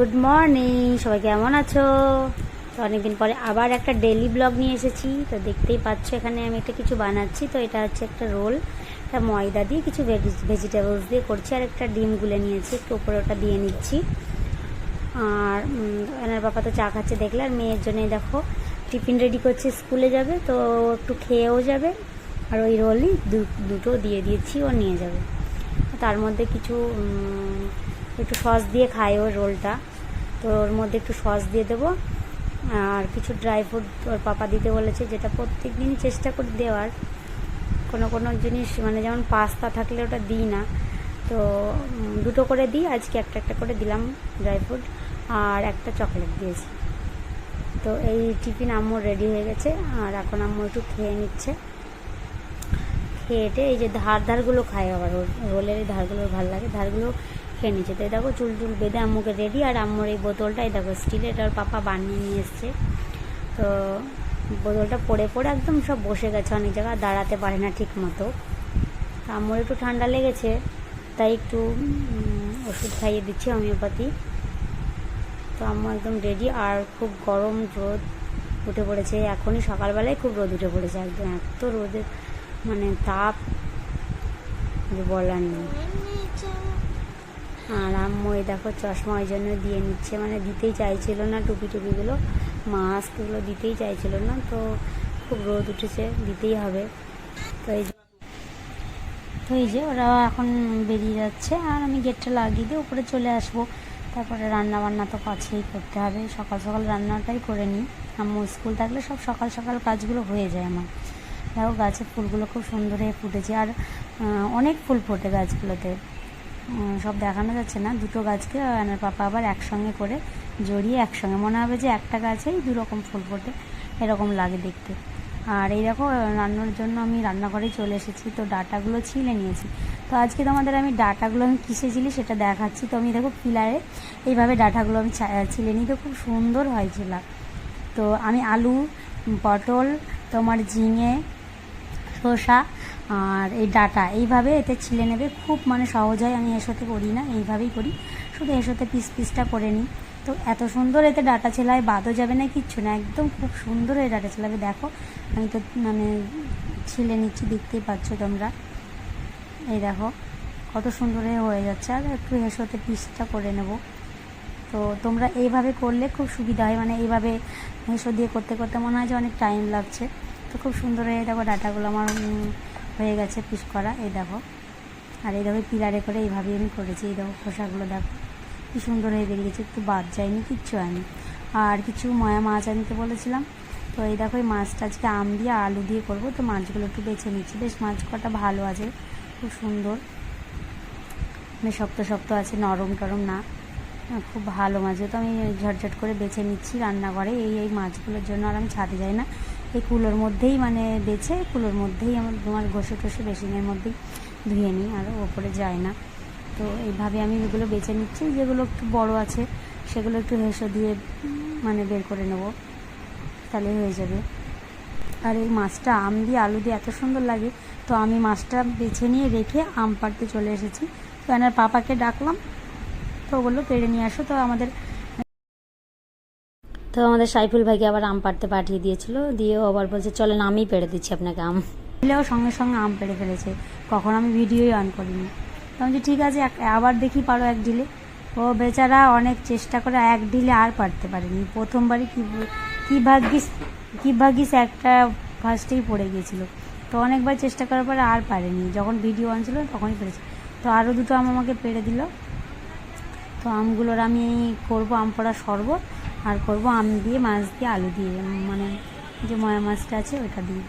Good morning সবাই কেমন আছো? তো অনেকদিন পরে আবার একটা ডেলি ব্লগ নিয়ে এসেছি। তো দেখতেই পাচ্ছ এখানে আমি একটা কিছু বানাচ্ছি। তো এটা হচ্ছে একটা রোল, একটা ময়দা দিয়ে কিছু ভেজিটেবলস দিয়ে করছি আর একটা ডিম গুলে নিয়েছি। একটু উপরে ওটা দিয়ে নিচ্ছি। আর এনার বাবা তো চা খাচ্ছে দেখলে, আর মেয়ের জন্যই দেখো, টিফিন রেডি করছে, স্কুলে যাবে, তো একটু খেয়েও যাবে। আর ওই রোলই দুটো দিয়ে দিয়েছি, ও নিয়ে যাবে। তার মধ্যে কিছু একটু সস দিয়ে খায় ওর রোলটা। তো ওর মধ্যে একটু সস দিয়ে দেবো, আর কিছু ড্রাই ফ্রুট ওর পাপা দিতে বলেছে, যেটা প্রত্যেক দিনই চেষ্টা করি দেওয়ার। কোনো কোনো জিনিস মানে যেমন পাস্তা থাকলে ওটা দিই না। তো দুটো করে দিই, আজকে একটা একটা করে দিলাম ড্রাই ফ্রুট আর একটা চকলেট দিয়েছি। তো এই টিফিন আম্মুর রেডি হয়ে গেছে, আর এখন আম্মু একটু খেয়ে নিচ্ছে। খেয়েটে এই যে ধার ধারগুলো খায় আবার, রোলের এই ধারগুলো ভালো লাগে। ধারগুলো খেয়ে নিচ্ছে তো দেখো চুল চুল বেঁধে আম্মুকে রেডি আর আম্মুর এই বোতলটা, এই দেখো স্টিলের ওর পাপা বানিয়ে নিয়ে এসছে। তো বোতলটা পড়ে পড়ে একদম সব বসে গেছে অনেক জায়গায় দাঁড়াতে পারে না ঠিক মতো আম্মুর একটু ঠান্ডা লেগেছে, তাই একটু ওষুধ খাইয়ে দিচ্ছি হোমিওপ্যাথি। তো আম্মু একদম রেডি আর খুব গরম রোদ উঠে পড়েছে। এখনই সকালবেলায় খুব রোদ উঠে পড়েছে, একদম এত রোদের মানে তাপ, বলার নেই। আর আম্মু এই দেখো চশমা ওই জন্য দিয়ে নিচ্ছে। মানে দিতেই চাইছিল না টুপি টুপিগুলো, মাস্কগুলো দিতেই চাইছিল না, তো খুব রোদ উঠেছে, দিতেই হবে। তো এই তো এই যে ওরা এখন বেরিয়ে যাচ্ছে, আর আমি গেটটা লাগিয়ে দিয়ে উপরে চলে আসব। তারপরে রান্না বান্না তো কাছেই করতে হবে, সকাল সকাল রান্নাটাই করে নিই। আম্মু স্কুল থাকলে সব সকাল সকাল কাজগুলো হয়ে যায় আমার। দেখো গাছের ফুলগুলো খুব সুন্দর হয়ে ফুটেছে, আর অনেক ফুল ফোটে গাছগুলোতে। সব দেখানো যাচ্ছে না। দুটো গাছকে আনার পাপা আবার একসঙ্গে করে জড়িয়ে একসঙ্গে। মনে হবে যে একটা গাছেই দু রকম ফুল ফোটে, এরকম লাগে দেখতে। আর এই দেখো, রান্নার জন্য আমি রান্নাঘরেই চলে এসেছি, তো ডাটাগুলো ছিলে নিয়েছি। তো আজকে তোমাদের আমি ডাটাগুলো আমি কিসে ছিলি সেটা দেখাচ্ছি। তো আমি দেখো পিলারে এইভাবে ডাটাগুলো আমি ছিলে নিই, তো খুব সুন্দর হয়েছিল তো আমি আলু, পটল, তোমার ঝিঙে, শসা আর এই ডাটা, এইভাবে এতে ছিলে নেবে। খুব মানে সহজ হয়, আমি এসোতে করি না, এইভাবেই করি। শুধু এসোতে পিস পিসটা করে নিই। তো এত সুন্দর এতে ডাটা ছেলায়, বাদও যাবে না, কিচ্ছু না, একদম খুব সুন্দর এই ডাটা ছেলাবে। দেখো, আমি তো মানে ছিলে নিচ্ছি, দেখতেই পাচ্ছ তোমরা। এই দেখো, কত সুন্দর হয়ে যাচ্ছে। আর একটু হেসোতে পিসটা করে নেব। তো তোমরা এইভাবে করলে খুব সুবিধা হয়। মানে এইভাবে হেসো দিয়ে করতে করতে মনে হয় যে অনেক টাইম লাগছে। তো খুব সুন্দর হয়ে দেখো ডাটাগুলো আমার হয়ে গেছে পিস করা, এই দেখো। আর এই দেখো পিলারে করে এইভাবেই আমি করেছি, এই দেখো খোসাগুলো দেখো। কি সুন্দর হয়ে বেরিয়েছে, একটু বাদ যায়নি, কিচ্ছু হয়নি। আর কিছু ময়া মাছ আনতে বলেছিলাম। তো এই দেখো, এই মাছটা আজকে আম দিয়ে আলু দিয়ে করব, তো মাছগুলো একটু বেছে নিচ্ছি। বেশ, মাছ কটা ভালো আছে, খুব সুন্দর। মানে শক্ত শক্ত আছে, নরম টরম না। খুব ভালো মাছ। তো আমি ঝটঝট করে বেছে নিচ্ছি রান্নাঘরে, এই এই মাছগুলোর জন্য আর আমি ছাদে যাই না। এই কুলোর মধ্যেই মানে বেছে, কুলোর মধ্যেই আমার তোমার ঘষে টষে বেসিনের মধ্যেই ধুয়ে নিই, আর ওপরে যায় না। তো এইভাবে আমি এগুলো বেছে নিচ্ছি, যেগুলো একটু বড় আছে, সেগুলো একটু হেসো দিয়ে মানে বের করে নেব। তাহলে হয়ে যাবে। আর এই মাছটা, আম দিয়ে আলু দিয়ে এত সুন্দর লাগে। তো আমি মাছটা বেছে নিয়ে রেখে আম পাড়তে চলে এসেছি। তো এনার পাপাকে ডাকলাম, তো ওগুলো পেড়ে নিয়ে আসো। তো আমাদের তো আমাদের সাইফুল ভাইকে আবার আম পাড়তে পাঠিয়ে দিয়েছিল। দিয়ে ও আবার বলছে চলেন আমি পেড়ে দিচ্ছি আপনাকে আম। দিলেও সঙ্গে সঙ্গে আম পেড়ে ফেলেছে। কখন আমি ভিডিওই অন করিনি। আমি বলছি, ঠিক আছে আবার দেখি পারো এক ঢিলে ও বেচারা অনেক চেষ্টা করে এক ঢিলে আর পারতে পারেনি। প্রথমবারই কী কি ভাগ্যিস কি ভাগ্যিস একটা ফার্স্টেই পড়ে গিয়েছিল। তো অনেকবার চেষ্টা করার পরে আর পারেনি। যখন ভিডিও অন ছিল তখনই পেরেছে। তো আরও দুটো আম আমাকে পেড়ে দিল। তো আমগুলোর আমি করব আম পোড়া শরবত আর করব আম দিয়ে মাছ দিয়ে আলু দিয়ে মানে যে ময়া মাছটা আছে ওটা দিয়ে।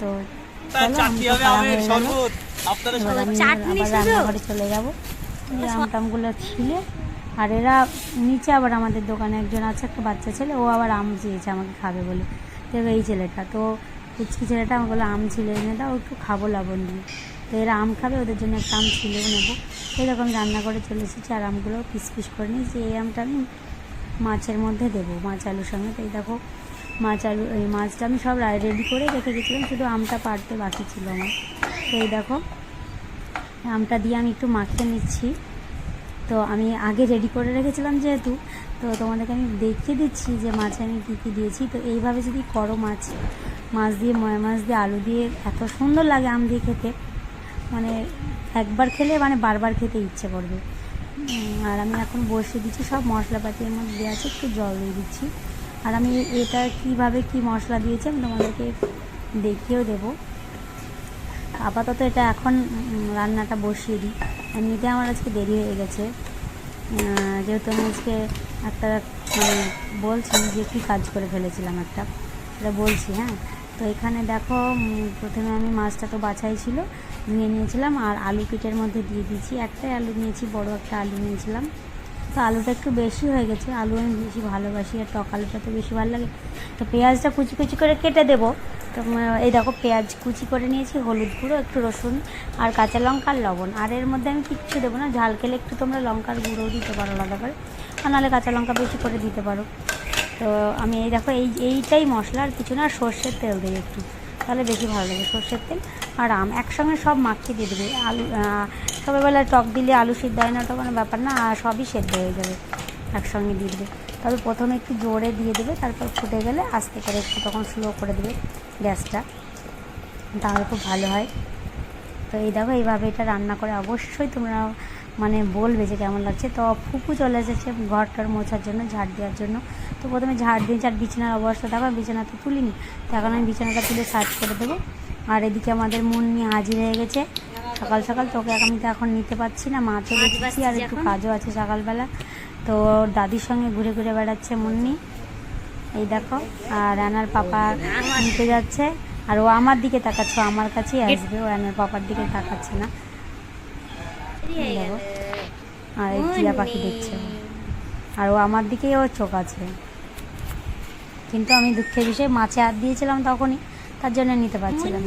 তো চলো তো যাব। এই আম টামগুলো ছিলে। আর এরা নিচে আবার আমাদের দোকানে একজন আছে একটা বাচ্চা ছেলে ও আবার আম চেয়েছে আমাকে খাবে বলে। দেখো এই ছেলেটা তো কুচকি ছেলেটা আমাকে বলে আম ছিলে এনে দাও একটু খাব লবণ দিয়ে। তো এরা আম খাবে ওদের জন্য একটা আম ছিলেও নেব। এরকম রান্না করে চলে এসেছি আর আমগুলো পিস পিস করে নিয়েছি। এই আমটা আমি মাছের মধ্যে দেবো, মাছ আলুর সঙ্গে। তো এই দেখো, মাছ আলু, এই মাছটা আমি সব রেডি করে রেখে গেছিলাম, শুধু আমটা পাড়তে বাকি ছিল আমার। এই দেখো, আমটা দিয়ে আমি একটু মাখিয়ে নিচ্ছি। তো আমি আগে রেডি করে রেখেছিলাম যেহেতু, তো তোমাদেরকে আমি দেখিয়ে দিচ্ছি যে মাছে আমি কী কী দিয়েছি। তো এইভাবে যদি করো মাছ মাছ দিয়ে, ময়া মাছ দিয়ে, আলু দিয়ে, এত সুন্দর লাগে আম দিয়ে খেতে। মানে একবার খেলে মানে বারবার খেতে ইচ্ছে করবে। আর আমি এখন বসিয়ে দিচ্ছি, সব মশলাপাতি এর মধ্যে দেওয়া আছে, একটু জল দিয়ে দিচ্ছি। আর আমি এটা কীভাবে কি মশলা দিয়েছি আমি তোমাদেরকে দেখিয়েও দেবো। আপাতত এটা এখন রান্নাটা বসিয়ে দিই। এমনিতে আমার আজকে দেরি হয়ে গেছে। যেহেতু আমি আজকে একটা মানে বলছি যে কী কাজ করে ফেলেছিলাম একটা এটা বলছি হ্যাঁ? তো এখানে দেখো প্রথমে আমি মাছটা তো বাছাই ছিল। ধুয়ে নিয়েছিলাম আর আলু পিঠের মধ্যে দিয়ে দিয়েছি। একটাই আলু নিয়েছি, বড় একটা আলু নিয়েছিলাম। তো আলুটা একটু বেশি হয়ে গেছে। আলু আমি বেশি ভালোবাসি আর টক আলুটা তো বেশি ভালো লাগে। তো পেঁয়াজটা কুচি কুচি করে কেটে দেবো। তো এই দেখো পেঁয়াজ কুচি করে নিয়েছি, হলুদ গুঁড়ো, একটু রসুন আর কাঁচা লঙ্কা আর লবণ। আর এর মধ্যে আমি কিচ্ছু দেবো না। ঝাল খেলে একটু তোমরা লঙ্কার গুঁড়োও দিতে পারো আলাদা করে। আর নাহলে কাঁচা লঙ্কা বেশি করে দিতে পারো। তো আমি এই দেখো, এই, এইটাই মশলা আর কিছু না, সর্ষের তেল দিই একটু। তাহলে বেশি ভালো লাগে সর্ষের তেল আর আম। একসঙ্গে সব মাখিয়ে দিয়ে দেবে। আলু সবাইবেলা টক দিলে আলু সিদ্ধ হয় না, ওটা কোনো ব্যাপার না, আর সবই সেদ্ধ হয়ে যাবে। একসঙ্গে দিয়ে দেবে। তবে প্রথমে একটু জোরে দিয়ে দেবে, তারপর ফুটে গেলে আস্তে করে একটু তখন স্লো করে দেবে গ্যাসটা। তাহলে খুব ভালো হয়। তো এই দেখো, এইভাবে এটা রান্না করে অবশ্যই তোমরা মানে বলবে যে কেমন লাগছে। তো ফুপু চলে এসেছে ঘরটার মোছার জন্য ঝাড় দেওয়ার জন্য। তো প্রথমে ঝাড় দিয়েছি আর বিছানার অবস্থা দেখো বিছানা তো তুলিনি। তো এখন আমি বিছানাটা তুলে সার্চ করে দেবো। আর এদিকে আমাদের মন নিয়ে হাজির হয়ে গেছে। সকাল সকাল তোকে আমি তো এখন নিতে পারছি না মাছও দেখছি আর একটু কাজও আছে সকালবেলা। তো ওর দাদির সঙ্গে ঘুরে ঘুরে বেড়াচ্ছে মুন্নি। এই দেখো আর রানার পাপা নিতে যাচ্ছে। আর ও আমার দিকে তাকাচ্ছে আমার কাছেই আসবে ও রানার পাপার দিকে তাকাচ্ছে না। আর এই টিয়া পাখি দেখছে। আর ও আমার দিকেই ওর চোখ আছে। কিন্তু আমি দুঃখের বিষয়ে মাছে হাত দিয়েছিলাম তখনই তার জন্য নিতে পারছিলাম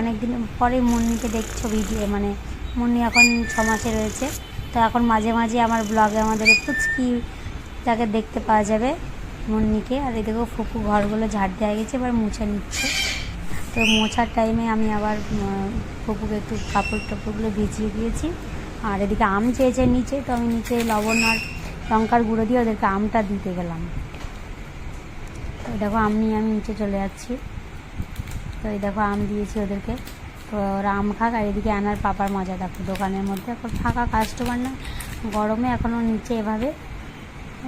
অনেকদিন পরে মুন্নিকে দেখছ ভিডিও মানে মুন্নি এখন ছ মাসে রয়েছে। তো এখন মাঝে মাঝে আমার ব্লগে আমাদের পুচকি তাকে দেখতে পাওয়া যাবে মুন্নিকে। আর এদিকেও ফুপু ঘরগুলো ঝাড় দেওয়া গেছে এবার মুছে নিচ্ছে। তো মোছার টাইমে আমি আবার ফুপুকে একটু কাপড় টাপড়গুলো ভিজিয়ে দিয়েছি। আর এদিকে আম চেয়েছে নিচে, তো আমি নিচে লবণ আর লঙ্কার গুঁড়ো দিয়ে ওদেরকে আমটা দিতে গেলাম। তো দেখো, আম নিয়ে আমি নিচে চলে যাচ্ছি। তো এই দেখো, আম দিয়েছি ওদেরকে। তো ওরা আম খাক, আর এদিকে আনার পাপার মজা, দেখো, দোকানের মধ্যে এখন ফাঁকা কাস্টমার না। গরমে এখনও নিচে এভাবে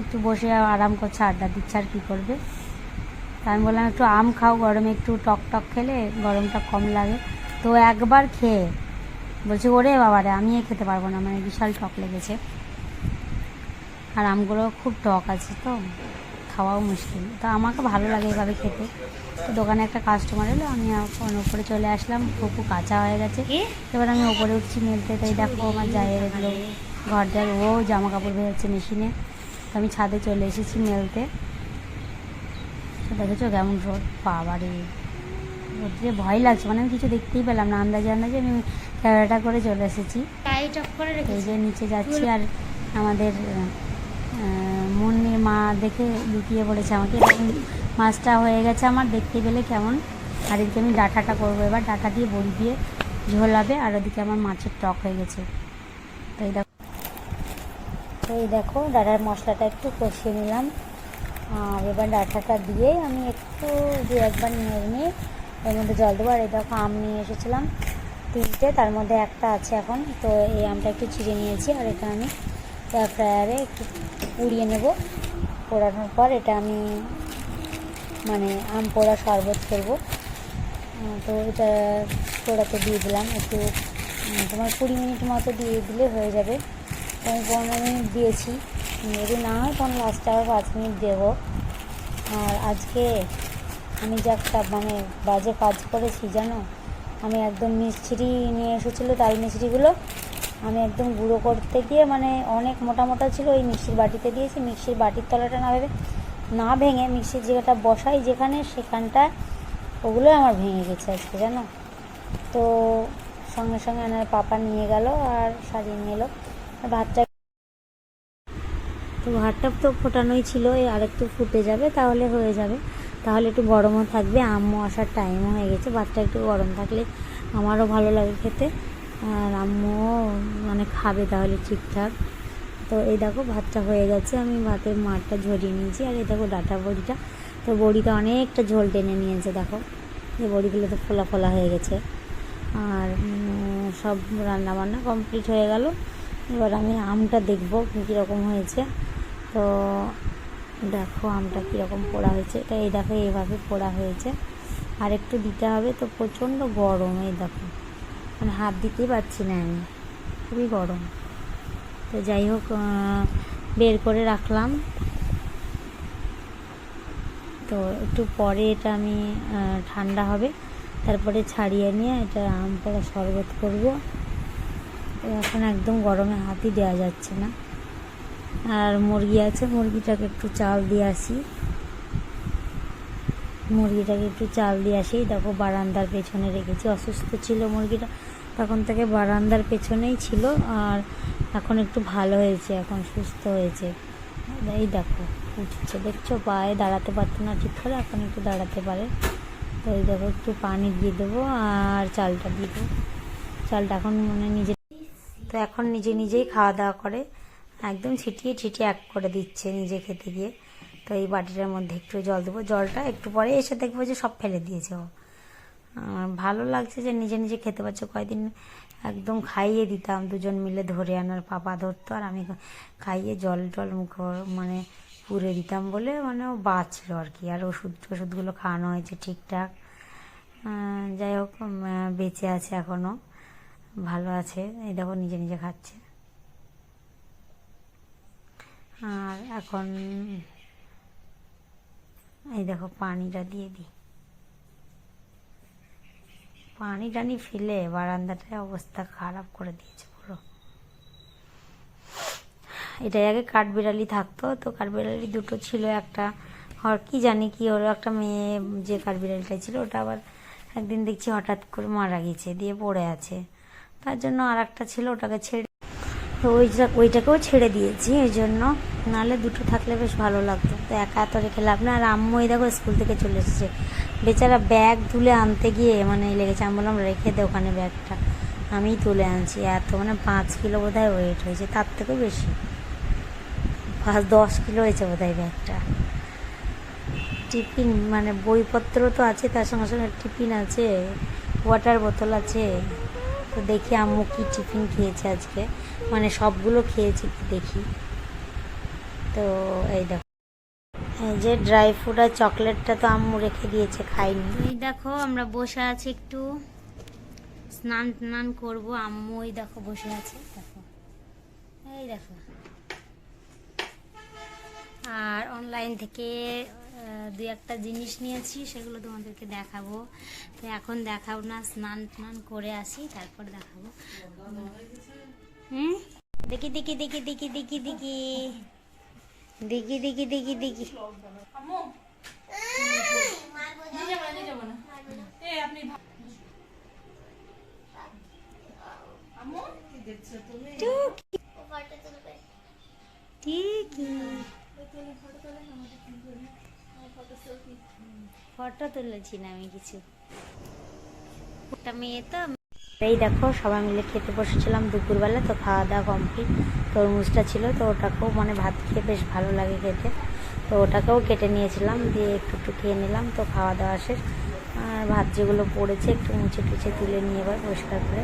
একটু বসে আরাম করছে, আড্ডা দিচ্ছে আর কী করবে। তা আমি বললাম একটু আম খাও গরমে একটু টক টক খেলে গরমটা কম লাগে। তো একবার খেয়ে বলছি ওরে বাবারে আমি এ খেতে পারব না। মানে বিশাল টক লেগেছে। আর আমগুলো খুব টক আছে তো খাওয়াও মুশকিল। তো আমাকে ভালো লাগে এভাবে খেতে। তো দোকানে একটা কাস্টমার এলো আমি এখন ওপরে চলে আসলাম খুব কাঁচা হয়ে গেছে। এবার আমি ওপরে উঠছি মেলতে তাই দেখো আমার জায়ের এগুলো ঘর দেওয়ার ও জামা কাপড় ভেজাচ্ছে মেশিনে। তো আমি ছাদে চলে এসেছি মেলতে। দেখেছ কেমন রোদ? বাবারে রোদ্রে ভয় লাগছে। মানে আমি কিছু দেখতেই পেলাম না। আন্দাজে আন্দাজে আমি ক্যামেরাটা করে চলে এসেছি। এই যে নিচে যাচ্ছি আর আমাদের মুন্নির মা দেখে লুকিয়ে পড়েছে আমাকে। মাছটা হয়ে গেছে আমার। দেখতে পেলে কেমন। আর এদিকে আমি ডাঁটাটা করব এবার। ডাঁটা দিয়ে বড়ি দিয়ে ঝোল হবে আর ওদিকে আমার মাছের টক হয়ে গেছে। তো এই দেখো। তো এই দেখো ডাঁটার মশলাটা একটু কষিয়ে নিলাম। এবার ডাঁটাটা দিয়ে আমি একটু দু একবার নিয়ে নিয়ে এর মধ্যে জল দেবো। আর এই দেখো, আম নিয়ে এসেছিলাম তিনটে, তার মধ্যে একটা আছে এখন। তো এই আমটা একটু চিড়ে নিয়েছি, আর এটা আমি এয়ার ফ্রায়ারে একটু পুড়িয়ে নেব। পোড়ানোর পর এটা আমি মানে আম পোড়া শরবত করব। তো এটা পোড়াতে দিয়ে দিলাম। একটু তোমার কুড়ি মিনিট মতো দিয়ে দিলে হয়ে যাবে। তো আমি পনেরো মিনিট দিয়েছি। যদি না হয় তখন লাস্টে আবার পাঁচ মিনিট দেবো। আর আজকে আমি যে একটা মানে বাজে কাজ করেছি, জানো? আমি একদম মিস্ত্রি নিয়ে এসেছিল তাল মিস্ত্রিগুলো। আমি একদম গুঁড়ো করতে গিয়ে মানে অনেক মোটা মোটা ছিল ওই মিক্সির বাটিতে দিয়েছি। মিক্সির বাটির তলাটা না ভেবে, না ভেঙে মিক্সির জায়গাটা বসাই যেখানে, সেখানটা ওগুলো আমার ভেঙে গেছে আজকে, জানো? তো সঙ্গে সঙ্গে আমার পাপা নিয়ে গেল আর সারিয়ে নিয়ে এলো। ভাতটা তো ভাতটা তো ফোটানোই ছিল, এই আরেকটু ফুটে যাবে তাহলে হয়ে যাবে। তাহলে একটু গরমও থাকবে আম্মু আসার টাইমও হয়ে গেছে, ভাতটা একটু গরম থাকলে আমারও ভালো লাগে খেতে। আর আম্মুও মানে খাবে তাহলে ঠিকঠাক। তো এই দেখো ভাতটা হয়ে গেছে, আমি ভাতের মাঠটা ঝরিয়ে নিয়েছি। আর এই দেখো ডাটা বড়িটা, তো বড়িটা অনেকটা ঝোল টেনে নিয়েছে, দেখো। এই বড়িগুলো তো ফোলা ফোলা হয়ে গেছে। আর সব রান্না বান্না কমপ্লিট হয়ে গেল। এবার আমি আমটা দেখব কীরকম হয়েছে। তো দেখো আমটা কীরকম পোড়া হয়েছে। তো এই দেখো এইভাবে পোড়া হয়েছে। আর একটু দিতে হবে তো প্রচণ্ড গরম এই দেখো। মানে হাত দিতেই পারছি না আমি। খুবই গরম। তো যাই হোক বের করে রাখলাম। তো একটু পরে এটা আমি ঠান্ডা হবে। তারপরে ছাড়িয়ে নিয়ে এটা আম পোড়া শরবত করব। এখন একদম গরমে হাতই দেওয়া যাচ্ছে না। আর মুরগি আছে, মুরগিটাকে একটু চাল দিয়ে আসি। মুরগিটাকে একটু চাল দিয়ে আসি। দেখো বারান্দার পেছনে রেখেছি, অসুস্থ ছিল মুরগিটা। তখন থেকে বারান্দার পেছনেই ছিল আর এখন একটু ভালো হয়েছে, এখন সুস্থ হয়েছে। এই দেখো, উঠছে। দেখছ, পায়ে দাঁড়াতে পারতো না ঠিক করে, এখন একটু দাঁড়াতে পারে। তো এই দেখো, একটু পানি দিয়ে দেবো আর চালটা দিয়ে দেবো। চালটা এখন মানে নিজে তো এখন নিজে নিজেই খাওয়া দাওয়া করে। একদম ছিটিয়ে ছিটিয়ে এক করে দিচ্ছে নিজে খেতে গিয়ে। তো এই বাটিটার মধ্যে একটু জল দেবো। জলটা একটু পরে এসে দেখব যে সব ফেলে দিয়েছে ও। ভালো লাগছে যে নিজে নিজে খেতে পারছে। কয়দিন একদম খাইয়ে দিতাম দুজন মিলে ধরে আনার পাপা ধরতো আর আমি খাইয়ে জল টল মুখ মানে পুরে দিতাম বলে মানে ও বাঁচলো আর কি। আর ওষুধ ওষুধগুলো খাওয়ানো হয়েছে ঠিকঠাক। যাই হোক বেঁচে আছে এখনও ভালো আছে। এই দেখো, নিজে নিজে খাচ্ছে। আর এখন এই দেখো পানিটা দিয়ে দিই। পানি টানি ফেলে বারান্দাটায় অবস্থা খারাপ করে দিয়েছে পুরো। এটাই আগে কাঠবিড়ালি থাকতো, তো কাঠবিড়ালি দুটো ছিল, একটা আর কি জানি কি হলো, একটা মেয়ে যে কাঠবিড়ালিটা ছিল, ওটা আবার একদিন দেখছি হঠাৎ করে মারা গেছে, দিয়ে পড়ে আছে। তার জন্য আর একটা ছিল, ওটাকে ছেড়ে তো ওইটা ওইটাকেও ছেড়ে দিয়েছি এই জন্য নাহলে দুটো থাকলে বেশ ভালো লাগতো। তো একা এত রেখে লাভ না আর আম্মু দেখো স্কুল থেকে চলে এসেছে। বেচারা ব্যাগ তুলে আনতে গিয়ে মানে লেগেছে। আমি বললাম, রেখে দে ওখানে ব্যাগটা। আমিই তুলে আনছি। এত মানে পাঁচ কিলো বোধ হয় ওয়েট হয়েছে। তার থেকেও বেশি। পাঁচ দশ কিলো হয়েছে বোধ হয় ব্যাগটা। টিফিন মানে বইপত্র তো আছে, তার সঙ্গে সঙ্গে টিফিন আছে ওয়াটার বোতল আছে। তো দেখি আম্মু কি টিফিন খেয়েছে আজকে। মানে সবগুলো খেয়েছে কি দেখি। তো এই দেখো। এই যে ড্রাই ফ্রুট আর চকলেটটা তো আম্মু রেখে দিয়েছে খাইনি এই দেখো, আমরা বসে আছি একটু। স্নান টান করব, আম্মু ওই দেখো বসে আছে, দেখো। এই দেখো। আর অনলাইন থেকে দুই একটা জিনিস নিয়েছি সেগুলো তোমাদেরকে দেখাবো। তো এখন দেখাবো না স্নান টান করে আসি তারপর দেখাবো। হুম? দেখি দেখি দেখি দেখি দেখি দেখি। দেখি দেখি দেখি দেখি। ঠিকই। ফটো তুলেছি না আমি কিছু। ওটা মেয়ে তো। এই দেখো, সবাই মিলে খেতে বসেছিলাম দুপুরবেলা, তো খাওয়া দাওয়া কমপ্লিট তরমুজটা ছিল, তো ওটাকেও মানে ভাত খেয়ে বেশ ভালো লাগে খেতে। তো ওটাকেও কেটে নিয়েছিলাম, দিয়ে একটু একটু খেয়ে নিলাম, তো খাওয়া দাওয়া শেষ। আর ভাত যেগুলো পড়েছে, একটু মুছে টুছে তুলে নিয়ে এবার পরিষ্কার করে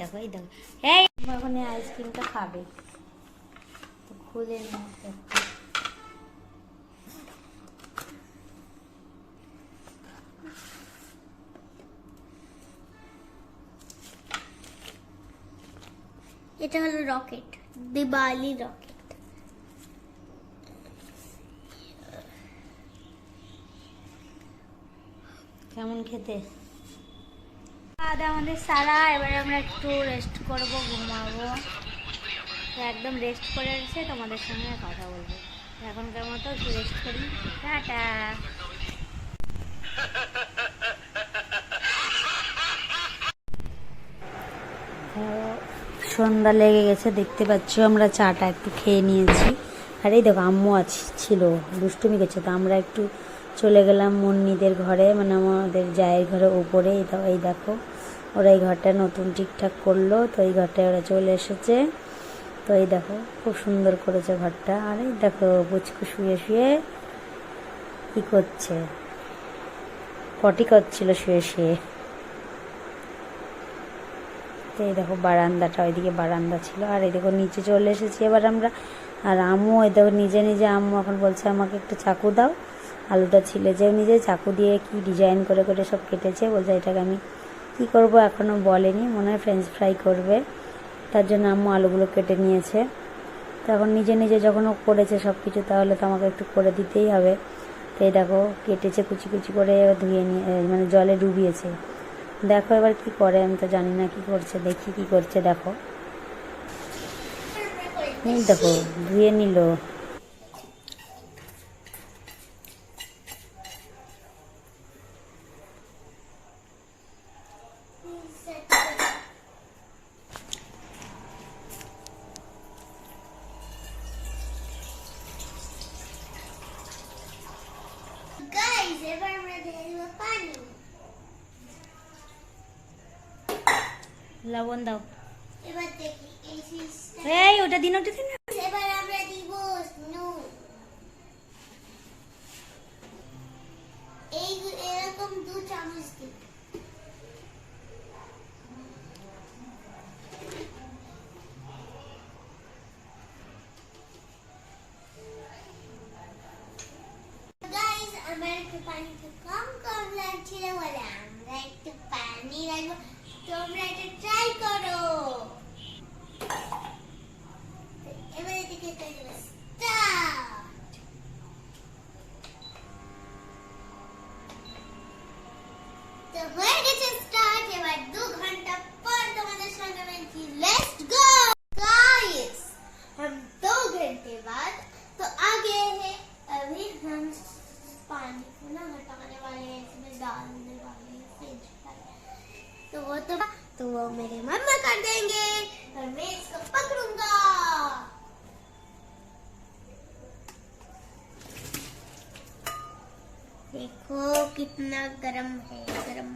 দেখো, এই দেখো। এই এই আইসক্রিমটা খাবে। তো খুলে এটা হলো রকেট দিবালি রকেট। কেমন খেতে? খাওয়া আমাদের সারা, এবারে আমরা একটু রেস্ট করব, ঘুমাবো। একদম রেস্ট করে এসে তোমাদের সঙ্গে কথা বলব। এখনকার মতো একটু রেস্ট করি। টাটা। সন্ধ্যা লেগে গেছে, দেখতে পাচ্ছ আমরা চাটা একটু খেয়ে নিয়েছি। আর এই দেখো আম্মু আছে, ছিল, দুষ্টুমি করছে, তো আমরা একটু চলে গেলাম মুন্নিদের ঘরে মানে আমাদের জায়ের ঘরে উপরে এই দেখো, ওরা এই ঘরটা নতুন ঠিকঠাক করল, তো এই ঘরটায় ওরা চলে এসেছে, তো এই দেখো, খুব সুন্দর করেছে ঘরটা, আর এই দেখো পুচকু শুয়ে শুয়ে কি করছে, পটি করছিল শুয়ে শুয়ে, তো এই দেখো বারান্দাটা, ওইদিকে বারান্দা ছিল, আর এই দেখো নিচে চলে এসেছি, এবার আমরা আর এই দেখো, নিজে নিজে আম্মু এখন বলছে আমাকে একটু চাকু দাও। আলুটা ছিলে যে নিজে চাকু দিয়ে কি ডিজাইন করে করে সব কেটেছে। বলছে এটাকে আমি কি করব এখনও বলেনি, মনে হয় ফ্রেঞ্চ ফ্রাই করবে। তার জন্য আম্মু আলুগুলো কেটে নিয়েছে। তখন নিজে নিজে যখন ও করেছে সব কিছু তাহলে তো আমাকে একটু করে দিতেই হবে। তো এই দেখো, কেটেছে কুচি কুচি করে ধুয়ে নিয়ে মানে জলে ডুবিয়েছে। দেখো এবার কি করে, আমি তো জানি না কি করছে, দেখি কি করছে, দেখো। এই দেখো ধুয়ে নিল গাইস এবার আমরা দিয়ে দিব পানি লবণ দাও এবার দেখি এই ফিশটা এই ওটা দিন ওটা দিন। এবার আমরা দিব নুন। এই এরকম দু চামচ দিব আমার একটু পানি কম কম লাগছিল বলে আমরা একটু পানি রাখব তোমরা এটা ট্রাই করো देखो कितना गरम है गरम।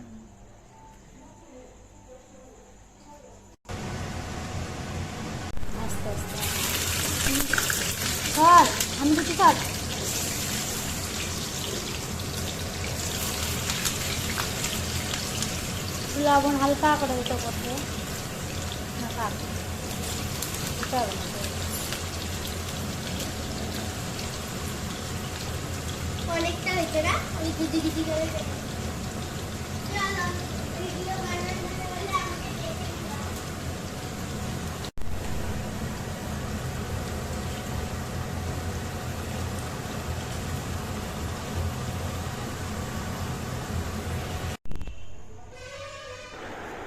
हम दूसरी तो साथ गुलाब हल्का करो तो करते অনেকটা হয়েছে না? কুচি করে।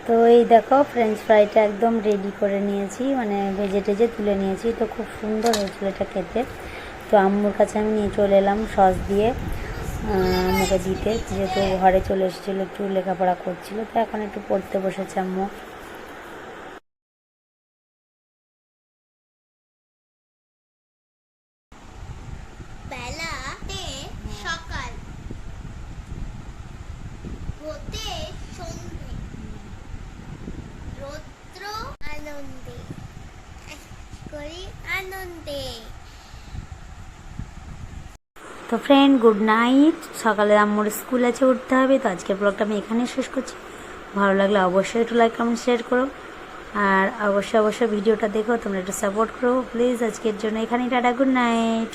তো এই দেখো ফ্রেঞ্চ ফ্রাইটা একদম রেডি করে নিয়েছি। মানে ভেজে টেজে তুলে নিয়েছি। তো খুব সুন্দর হয়েছিল এটা খেতে। তো আম্মুর কাছে আমি নিয়ে চলে এলাম সস দিয়ে আহ, আম্মুকে দিতে। যেহেতু ঘরে চলে এসেছিল একটু লেখাপড়া করছিল তো এখন একটু পড়তে বসেছে আম্মু। সন্ধে। আনন্দে। করি আনন্দে। তো ফ্রেন্ড গুড নাইট সকালে আমার স্কুল আছে, উঠতে হবে। তো আজকের ব্লগটা আমি এখানেই শেষ করছি। ভালো লাগলে অবশ্যই একটু লাইক কমেন্ট শেয়ার করো। আর অবশ্যই অবশ্যই ভিডিওটা দেখো। তোমরা একটু সাপোর্ট করো। প্লিজ আজকের জন্য এখানেই টাটা গুড নাইট